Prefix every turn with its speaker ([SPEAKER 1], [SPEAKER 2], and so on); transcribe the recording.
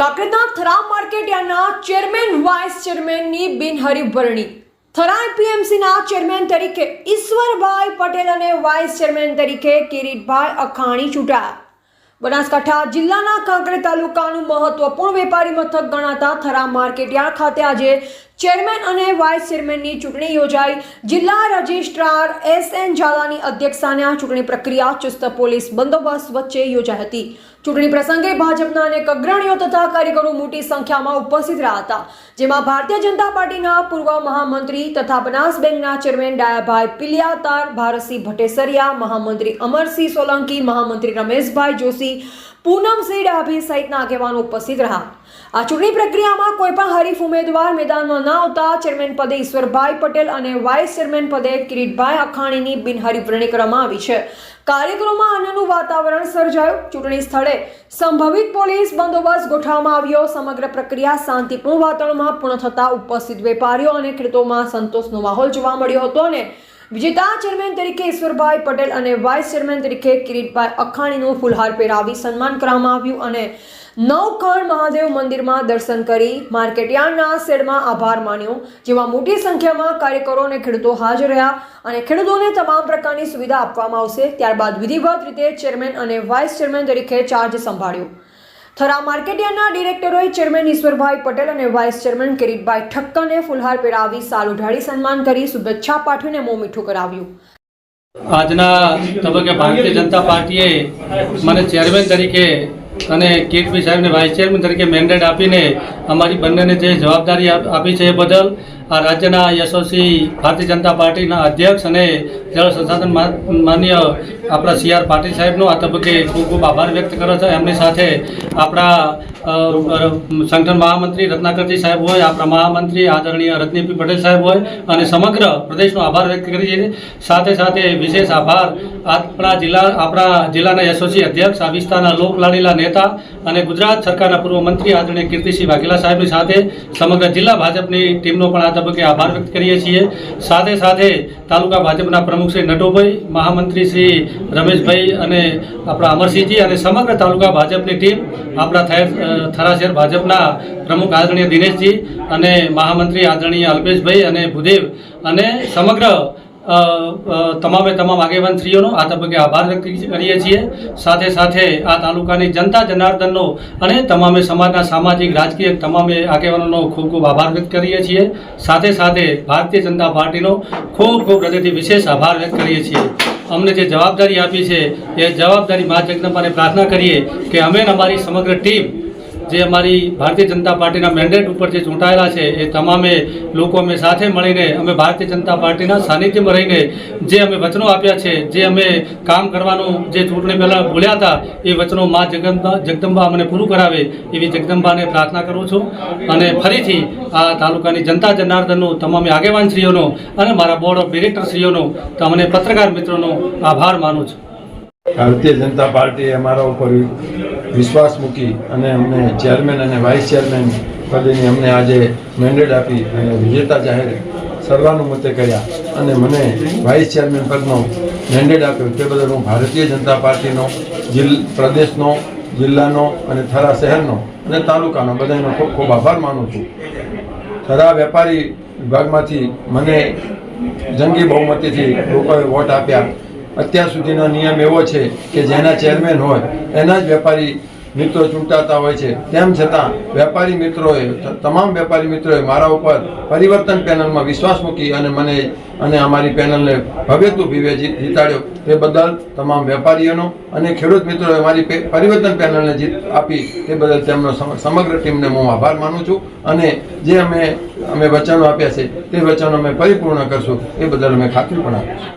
[SPEAKER 1] કાંકરેજના Thara market yard chairman, vice ચેરમેનની બિનહરીફ વરણી Thara એપીએમસીના chairman તરીકે ઈશ્વરભાઈ પટેલ અને વાઇસ ચેરમેન તરીકે કિરીટભાઈ અખાણી ચૂંટાયા. બનાસકાંઠા જિલ્લાના કાંકરેજ તાલુકાનું મહત્વપૂર્ણ વેપારી મથક ગણાતા થરા માર્કેટ યાર્ડ ખાતે આજે ચેરમેન અને વાઇસ ચેરમેનની ચૂંટણી યોજાઈ. જિલ્લા રજિસ્ટ્રાર એસ એન ઝાલાની અધ્યક્ષસ્થાને આ ચૂંટણી પ્રક્રિયા ચુસ્ત પોલીસ બંદોબસ્ત વચ્ચે યોજાઈ હતી. ચૂંટણી પ્રસંગે ભાજપના અનેક અગ્રણીઓ તથા કાર્યકરો મોટી સંખ્યામાં ઉપસ્થિત રહ્યા હતા. જેમાં ભારતીય જનતા પાર્ટીના પૂર્વ મહામંત્રી તથા બનાસ બેંકના ચેરમેન ડાયાભાઈ પિલિયાતાર, ભારતસિંહ ભટ્ટેસરિયા મહામંત્રી અમરસિંહ સોલંકી, મહામંત્રી રમેશભાઈ જોશી, પૂનમસિંહ ડાભી સહિતના આગેવાનો ઉપસ્થિત રહ્યા. આ ચૂંટણી પ્રક્રિયામાં કોઈ પણ હરીફ ઉમેદવાર મેદાનમાં ન આવતા ચેરમેન પદે ઈશ્વરભાઈ પટેલ અને વાઇસ ચેરમેન પદે કિરીટભાઈ અખાણીની બિનહરીફ વરણી કરવામાં આવી છે. કાર્યક્રમમાં આનંદનું વાતાવરણ સર્જાયું. ચૂંટણી સ્થળે સંભવિત પોલીસ બંદોબસ્ત ગોઠવવામાં આવ્યો. સમગ્ર પ્રક્રિયા શાંતિપૂર્ણ વાતાવરણમાં પૂર્ણ થતા ઉપસ્થિત વેપારીઓ અને ખેડૂતોમાં સંતોષનો માહોલ જોવા મળ્યો હતો અને વિજેતા ચેરમેન તરીકે ઈશ્વરભાઈ પટેલ અને વાઇસ ચેરમેન તરીકે કિરીટભાઈ અખાણીનું ફુલહાર પહેરાવી સન્માન કરવામાં આવ્યું અને નવખંડ મહાદેવ મંદિરમાં દર્શન કરી માર્કેટયાર્ડના શેડમાં આભાર માન્યો, જેમાં મોટી સંખ્યામાં કાર્યકરો અને ખેડૂતો હાજર રહ્યા અને ખેડૂતોને તમામ પ્રકારની સુવિધા આપવામાં આવશે. ત્યારબાદ વિધિવત રીતે ચેરમેન અને વાઇસ ચેરમેન તરીકે ચાર્જ સંભાળ્યો. થરા માર્કેટિયાના ડિરેક્ટરોએ ચેરમેન ઈશ્વરભાઈ પટેલ અને વાઇસ ચેરમેન કિરીટભાઈ ઠક્કરને ફુલહાર પહેરાવી સાલ ઉઢાડી સન્માન કરી શુભેચ્છા પાઠવીને મોં મીઠું કરાવ્યું.
[SPEAKER 2] આજના તબક્કે ભારતીય જનતા પાર્ટીએ મને ચેરમેન તરીકે અને કિરીટભાઈ સાહેબને વાઇસ ચેરમેન તરીકે મેન્ડેટ આપીને અમારી બંનેને જે જવાબદારી આપી છે એ બદલ આ રાજ્યના યશસ્વી ભારતીય જનતા પાર્ટીના અધ્યક્ષ અને જળ સંસાધન માન્ય આપણા સી આર પાટીલ સાહેબનો આ તબક્કે ખૂબ ખૂબ આભાર વ્યક્ત કર્યો છે. એમની સાથે આપણા સંગઠન મહામંત્રી રત્નાકરજી સાહેબ હોય, આપણા મહામંત્રી આદરણીય રત્નીપી પટેલ સાહેબ હોય અને સમગ્ર પ્રદેશનો આભાર વ્યક્ત કરી છે સાથે સાથે વિશેષ આભાર આપણા જિલ્લા, આપણા જિલ્લાના યશસ્વી અધ્યક્ષ, આ વિસ્તારના લોકલાડીલા નેતા અને ગુજરાત સરકારના પૂર્વ મંત્રી આદરણીય કીર્તિસિંહ વાઘેલા સાહેબની સાથે સમગ્ર જિલ્લા ભાજપની ટીમનો પણ તબક્કે આભાર વ્યક્ત કરીએ છીએ. સાથે સાથે તાલુકા ભાજપના પ્રમુખ શ્રી નટુભાઈ મહામંત્રી શ્રી રમેશભાઈ અને આપણા અમરસિંહજી અને સમગ્ર તાલુકા ભાજપની ટીમ આપણા થેર- અ, ભાજપના પ્રમુખ આદરણીય દિનેશજી અને મહામંત્રી આદરણીય અલ્પેશભાઈ અને ભૂદેવ અને સમગ્ર તમામે તમામ આગેવાનશ્રીઓનો આ તબક્કે આભાર વ્યક્ત કરીએ છીએ. સાથે સાથે આ તાલુકાની જનતા જનાર્દનનો અને તમામે સમાજના સામાજિક, રાજકીય તમામે આગેવાનોનો ખૂબ ખૂબ આભાર વ્યક્ત કરીએ છીએ. સાથે સાથે ભારતીય જનતા પાર્ટીનો ખૂબ ખૂબ હૃદયથી વિશેષ આભાર વ્યક્ત કરીએ છીએ. અમને જે જવાબદારી આપી છે, એ જવાબદારી મા જગદંબાને પ્રાર્થના કરીએ કે અમે અમારી સમગ્ર ટીમ જે અમારી ભારતીય જનતા પાર્ટીના મેન્ડેટ ઉપર જે ચૂંટાયેલા છે, એ તમામે લોકો અમે સાથે મળીને અમે ભારતીય જનતા પાર્ટીના સાનિધ્યમાં રહીને જે અમે વચનો આપ્યા છે, જે અમે કામ કરવાનું જે ચૂંટણી પહેલાં બોલ્યા હતા, એ વચનો મા જગદંબા જગદંબા અમને પૂરું કરાવે એવી જગદંબાને પ્રાર્થના કરું છું. અને ફરીથી આ તાલુકાની જનતા જનાર્દનનો, તમામે આગેવાનશ્રીઓનો અને મારા બોર્ડ ઓફ ડિરેક્ટરશ્રીઓનો તમને પત્રકાર મિત્રોનો આભાર માનું છું.
[SPEAKER 3] ભારતીય જનતા પાર્ટીએ અમારા ઉપર વિશ્વાસ મૂકી અને અમને ચેરમેન અને વાઇસ ચેરમેન પદેની અમને આજે મેન્ડેટ આપી અને વિજેતા જાહેર સર્વાનુમતે કર્યા. અને મને વાઇસ ચેરમેન પદનો મેન્ડેટ આપ્યો. તે બદલ હું ભારતીય જનતા પાર્ટીનો જિલ્લ પ્રદેશનો, જિલ્લાનો અને થરા શહેરનો અને તાલુકાનો બધાનો ખૂબ ખૂબ આભાર માનું છું. થરા વેપારી વિભાગમાંથી મને જંગી બહુમતીથી લોકોએ વોટ આપ્યા. અત્યાર સુધીનો નિયમ એવો છે કે જેના ચેરમેન હોય, એના જ વેપારી મિત્રો ચૂંટાતા હોય છે. તેમ છતાં, વેપારી મિત્રોએ તમામ વેપારી મિત્રોએ મારા ઉપર પરિવર્તન પેનલમાં વિશ્વાસ મૂકી અને મને, અને અમારી પેનલને ભવ્યતું ભીવે જીતાડ્યો. તે બદલ તમામ વેપારીઓનો અને ખેડૂત મિત્રોએ મારી પરિવર્તન પેનલને જીત આપી તે બદલ તેમનો સમગ્ર ટીમને હું આભાર માનું છું અને જે અમે અમે વચનો આપ્યા છે, તે વચનો અમે પરિપૂર્ણ કરશું. એ બદલ અમે ખાતરી પણ આપીશું.